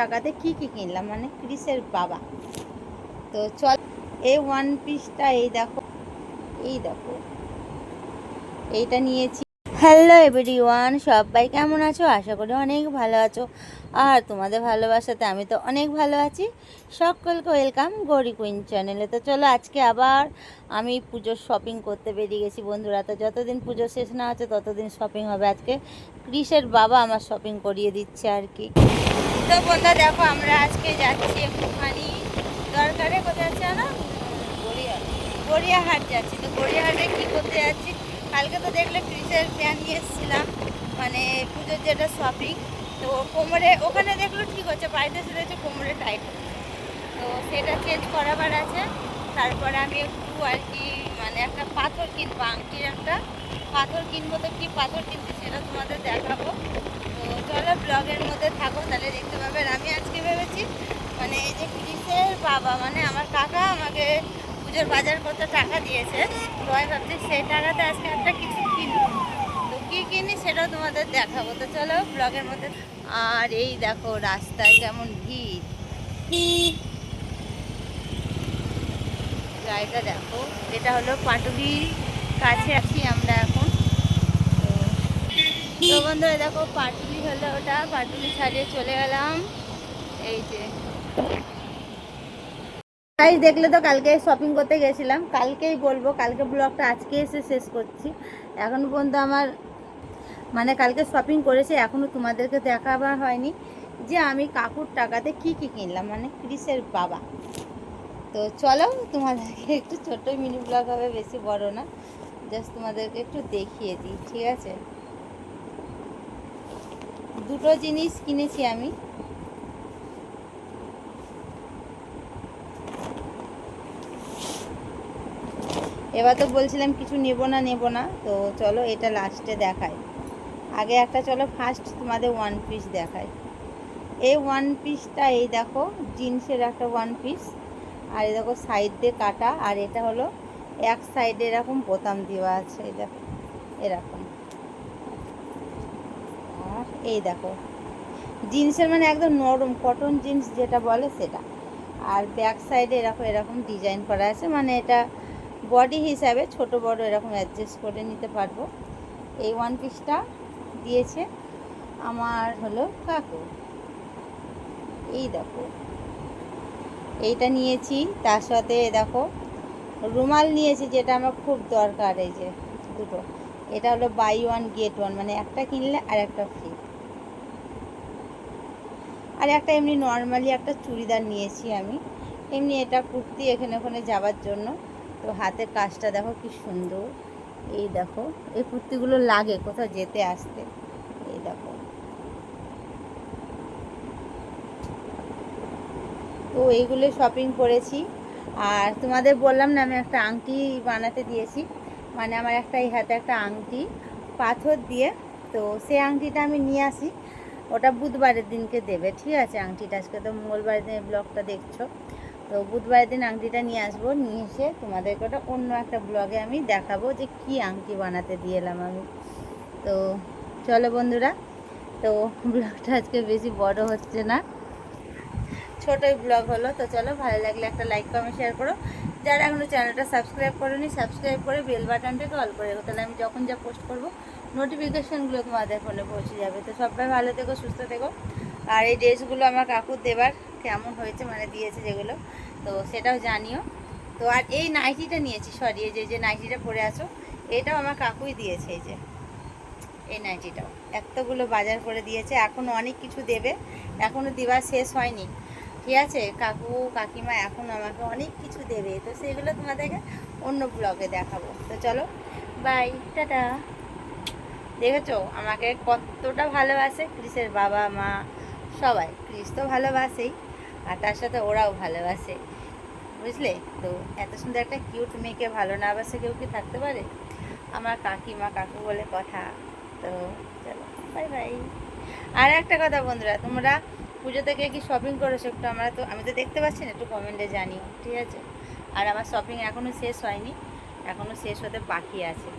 টাকাতে কি কি কিনলাম? মানে ক্রিসের বাবা। তো চল, এই ওয়ান পিসটা এই দেখো এই দেখো। এইটা নিয়েছি। হ্যালো এভরি ওয়ান সবাই কেমন আছো? আশা করি অনেক ভালো আছো। আর তোমাদের ভালোবাসাতে আমি তো অনেক ভালো আছি। সকলকে ওয়েলকাম গৌরী কুইন চ্যানেলে তো চলো আজকে আবার আমি পুজোর শপিং করতে বেরিয়ে গেছি বন্ধুরা। তো যতদিন পুজো শেষ না হচ্ছে, ততদিন শপিং হবে। আজকে ক্রিসের বাবা আমার শপিং করিয়ে দিচ্ছে আর কি। তো বন্ধুরা দেখো, আমরা আজকে যাচ্ছি একটুখানি দরকারে, কোথায় যাচ্ছে না গড়িয়াহাট। যাচ্ছি। তো গড়িয়াহাটে কী করতে যাচ্ছি? কালকে তো দেখলে ক্রিসের প্যান নিয়ে এসেছিলাম মানে পুজোর যেটা শপিং তো কোমরে, ওখানে দেখল ঠিক হচ্ছে, বাড়িতে সেটা হচ্ছে কোমরে টাইট তো সেটা চেঞ্জ করাবার আছে। তারপরে আমি একটু আর কি মানে একটা পাথর কিনবো, আংটির একটা পাথর কিনবো। তো কী পাথর কিনছি সেটা তোমাদের দেখাবো। চলো ব্লগের মধ্যে থাকো, তাহলে দেখতে পাবেন আমি আজকে ভেবেছি মানে এই যে ক্রিসের বাবা মানে আমার কাকা আমাকে পুজোর বাজার করতে টাকা দিয়েছে। তো আমি ভাবছি সেই টাকাতে আজকে একটা কিছু কিনবো। তো কী কিনি সেটাও তোমাদের দেখাবো। তো চলো ব্লগের মধ্যে আর এই দেখো রাস্তায় কেমন ভিড়। গাড়িটা দেখো, এটা হলো পাটুলির কাছে আছি আমরা এখন। তো বন্ধুরা দেখো পাটুলি হলো ওটা। পাটুলি ছাড়িয়ে চলে গেলাম। এই যে। তাই দেখলে তো কালকে শপিং করতে গেছিলাম। কালকেই বলব কালকে ব্লগটা আজকে এসে শেষ করছি। এখন পর্যন্ত আমার মানে কালকে শপিং করেছি এখনও তোমাদেরকে দেখাবার হয়নি যে আমি কাকুর টাকাতে কি কি কিনলাম মানে ক্রিসের বাবা। তো চলো তোমাদেরকে একটু ছোট্ট মিনি ব্লগ হবে বেশি বড় না। জাস্ট তোমাদেরকে একটু দেখিয়ে দিই ঠিক আছে? দুটো জিনিস কিনেছি আমি। এবার তো বলছিলাম কিছু নেব না নেব না, তো চলো এটা লাস্টে দেখাই। আগে একটা চলো ফার্স্ট তোমাদের ওয়ান পিস দেখাই। এই ওয়ান পিসটা এই দেখো জিন্সের একটা ওয়ান পিস আর এই দেখো সাইড দিয়ে কাটা, আর এটা হলো এক সাইডে এরকম বোতাম দেওয়া আছে, এই দেখো, এরকম। এই দেখো। জিন্সের মানে একদম নরম কটন জিন্স যেটা বলে সেটা। আর ব্যাক সাইডে এরকম এরকম ডিজাইন করা আছে। মানে এটা বডি হিসাবে ছোট, বড় এরকম অ্যাডজাস্ট করে নিতে পারব। এই ওয়ান পিসটা দিয়েছে আমার হলো কাকু। এই দেখো। এইটা নিয়েছি, তার সাথে দেখো, রুমাল নিয়েছি যেটা আমার খুব দরকার, এই যে দুটো। এটা হলো বাই ওয়ান গেট ওয়ান মানে একটা কিনলে আর একটা ফ্রি আর একটা এমনি নর্মালি একটা চুড়িদার নিয়েছি আমি। এমনি এটা কুর্তি এখানে ওখানে যাওয়ার জন্য। তো হাতের কাজটা দেখো কি সুন্দর। এই দেখো, এই কুর্তিগুলো লাগে কোথাও যেতে, আসতে। এই দেখো। তো এইগুলো শপিং করেছি। আর তোমাদের বললাম না, আমি একটা আংটি বানাতে দিয়েছি। মানে আমার একটা এই হাতে একটা আংটি, পাথর দিয়ে। তো সেই আংটিটা আমি নিয়ে আসি। ওটা বুধবারের দিনকে দেবে, ঠিক আছে? আংটিটা, আজকে তো মঙ্গলবারের দিনের ব্লগটা দেখছ। তো বুধবারের দিন আংটিটা নিয়ে আসব, নিয়ে এসে তোমাদেরকে ওটা অন্য একটা ব্লগে আমি দেখাবো যে কি আংটি বানাতে দিয়ে এলাম আমি। তো চলো বন্ধুরা, তো ব্লগটা আজকে বেশি বড় হচ্ছে না। ছোটোই ব্লগ হলো, তো চলো ভালো লাগলে একটা লাইক, কমেন্ট শেয়ার করো। যারা এখনও চ্যানেলটা সাবস্ক্রাইব করেনি, সাবস্ক্রাইব করে বেল বাটনটাকে অল করে রাখো। তাহলে আমি যখন যা পোস্ট করব নোটিফিকেশানগুলো তোমাদের ফোনে পৌঁছে যাবে। তো সবাই ভালো থেকো, সুস্থ থেকো। আর এই ড্রেসগুলো আমার কাকুর দেবার, কেমন হয়েছে মানে দিয়েছে যেগুলো, তো সেটাও জানিও। তো আর এই নাইটিটা নিয়েছি সরি এই যে যে নাইটিটা পরে আছো, এটাও আমার কাকুই দিয়েছে, এই যে। এই নাইটিটাও এতগুলো বাজার করে দিয়েছে এখনও অনেক কিছু দেবে এখনও দেওয়া শেষ হয়নি। ঠিক আছে, কাকু, কাকিমা এখন আমাকে অনেক কিছু দেবে, তো সেগুলো তোমাদেরকে অন্য ব্লগে দেখাবো। তো চলো বাই টাটা। দেখেছ? আমাকে কতটা ভালোবাসে ক্রিসের বাবা, মা, সবাই। ক্রিস তো ভালোবাসেই, আর তার সাথে ওরাও ভালোবাসে। বুঝলে? তো এত সুন্দর একটা কিউট মেয়েকে ভালো না বাসে কেউ কি থাকতে পারে? আমার কাকিমা কাকু বলে কথা। তো চলো বাই বাই আর একটা কথা বন্ধুরা, তোমরা পুজো থেকে কি শপিং করেছ একটু আমরা তো, আমি তো দেখতে পাচ্ছি না, একটু কমেন্টে জানিও, ঠিক আছে? আর আমার শপিং এখনও শেষ হয়নি এখনও শেষ হতে বাকি আছে।